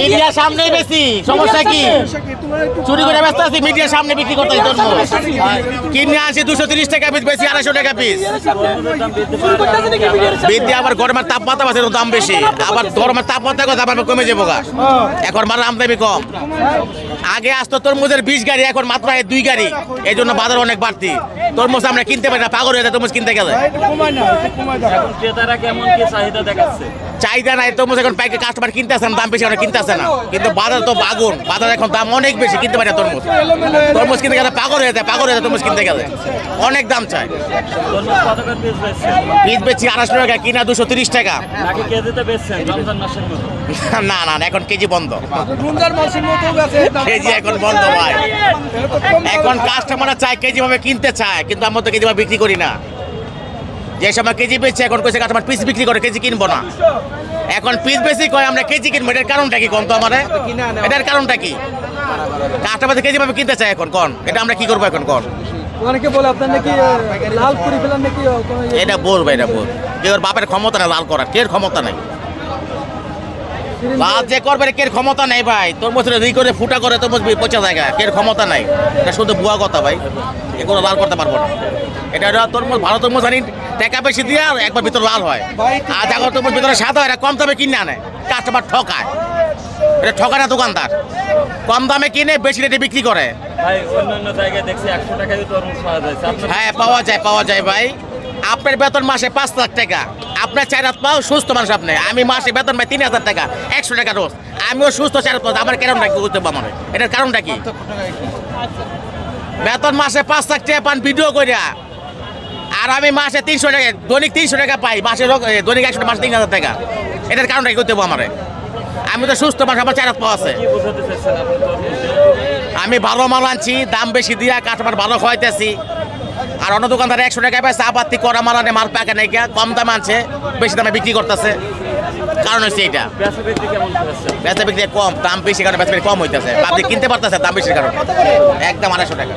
মিডিয়ার সামনে বেশি। সমস্যা কি? চুরি করে ব্যস্ত আছি, মিডিয়ার সামনে বিক্রি করতে কিনে আনছি দুশো তিরিশ টাকা পিস, বেশি আড়াইশো টাকা পিস। বৃদ্ধি আবার গরমের তাপমাত্রা আছে দাম বেশি। আবার গরমের তাপমাত্রা কথা আবার কমে যাব এখন মানে আমদানি কম। আগে আসতো তরমুজের বিশ গাড়ি এখন মাত্র দুই গাড়ি। এই জন্য বাজার অনেক বাড়তি। তরমুজ আমরা কিনতে পারি না পাগল হয়ে যায় তরমুজ কিনতে গেলে। এখন ক্রেতারা কেমন কি চাহিদা নাই তরমুজ এখন পাইকে কাস্টমার কিনতে আসে না দাম বেশি আমরা কিনতে আসে না। কিন্তু বাজার তো আগুন বাজার এখন দাম অনেক বেশি কিনতে পারে না তরমুজ। তরমুজ কিনতে গেলে পাগল হয়ে যায় পাগল হয়ে যায় তরমুজ কিনতে গেলে। অনেক দাম চাই। তরমুজ কত করে পিস বেচছি আড়াইশো টাকা কিনা দুশো তিরিশ টাকা। না না না, এখন কেজি বন্ধ। রমজান মাসের মতো গেছে কেজি এখন বন্ধ ভাই। এখন কাস্টমাররা চায় কেজি ভাবে কিনতে চায় কিন্তু আমরা তো কেজি ভাবে বিক্রি করি না। যে সময় কেজি বেচছে এখন কইছে কাস্টমার পিস বিক্রি করে কেজি কিনবো না। এখন পিস বেশি কয় আমরা কেজি কিনবো এটার কারণটা কি কোন তো আমারে? এটার কারণটা কি? কাস্টমার কেজি ভাবে কিনতে চায় এখন কোন? এটা আমরা কি করব এখন কোন? অনেকে বলে আপনার নাকি লাল পুরি ফেলার নাকি ইয়ে- এটা বলব এটা বল কেউ বাপের ক্ষমতা নেই লাল করার কে ক্ষমতা নেই। লাল যে করবে কে ক্ষমতা নেই ভাই? তোর রি করে ফুটা করে তোর মধ্যে পচা জায়গা। ক্ষমতা নাই? এটা শুধু বুয়া কথা ভাই। এগুলো লাল করতে পারব না। এটা তোর ভালো তোর মধ্যে টাকা বেশি দিয়ে একবার ভিতর লাল হয়। আর তোর ভিতরে সাদা হয় কম দামে কিনে আনে। কাস্টমার ঠকায়। এটা ঠকায় না দোকানদার। কম দামে কিনে বেশি রেটে বিক্রি করে। হ্যাঁ পাওয়া যায় পাওয়া যায় ভাই। আপনার বেতন মাসে পাঁচ লাখ টাকা। আপনার চার হাত পাও সুস্থ মানুষ আপনি। আমি মাসে বেতন পাই তিন হাজার টাকা, একশো টাকা রোজ। আমিও সুস্থ চার হাত পাও আমার কারণটা কি করতে আমার এটার কারণটা কি? বেতন মাসে পাঁচ লাখ টাকা পান ভিডিও করিয়া আর আমি মাসে তিনশো টাকা, দৈনিক তিনশো টাকা পাই, মাসে দৈনিক একশো মাসে তিন হাজার টাকা। এটার কারণটা কি করতে হবে আমার আমি তো সুস্থ মানুষ, আমার চার হাত পাওয়া আছে। আমি ভালো মাল আনছি, দাম বেশি দিয়া কাস্টমার ভালো খাওয়াইতেছি। আর অন্য দোকানদারে একশো টাকা পাইছে আপাতি করা মাল আনে, মাল প্যাকে নাকি কম দামে আনছে, বেশি দামে বিক্রি করতেছে। কারণ হচ্ছে এটা বেচা বিক্রি কম, দাম বেশি কারণে বেচা বিক্রি কম হইতেছে। আপনি কিনতে পারতেছে, দাম বেশি কারণে। একদম আড়াইশো টাকা।